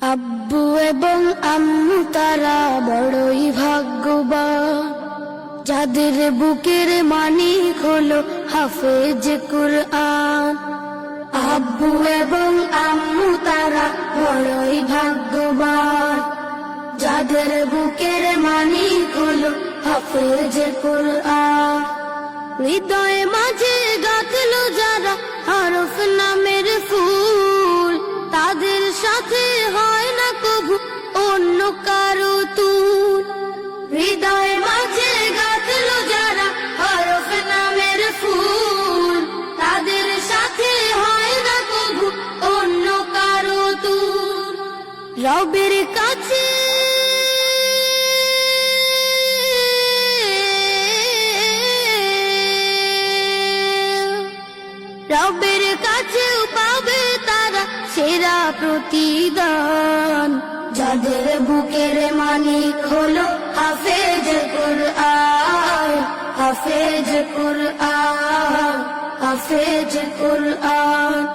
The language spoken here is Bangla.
আব্বু এবং আম্মু, তারা বড়ই ভাগ্যবান। যাদের বুকের মানিক হলো হাফেজ কুরআন। আব্বু এবং আম্মু, তারা বড়ই ভাগ্যবান। যাদের বুকের মানিক হলো হাফেজ কুরআন। হৃদয়ে মাঝে গাঁথলো যারা হরফ নামের ফুল, তাদের সাথে কারও তুল হৃদয়ে মাঝে যারা হরফ নামের ফুল। তাদের সাথে হয় না কবু, অন্য কারও তুল রবের কাছে রবের কাছেও পাবে তারা সেরা প্রতিদান। যাদের বুকের মানিক হলো হাফেজ কুরআন হাফেজ কুরআন হাফেজ কুরআন।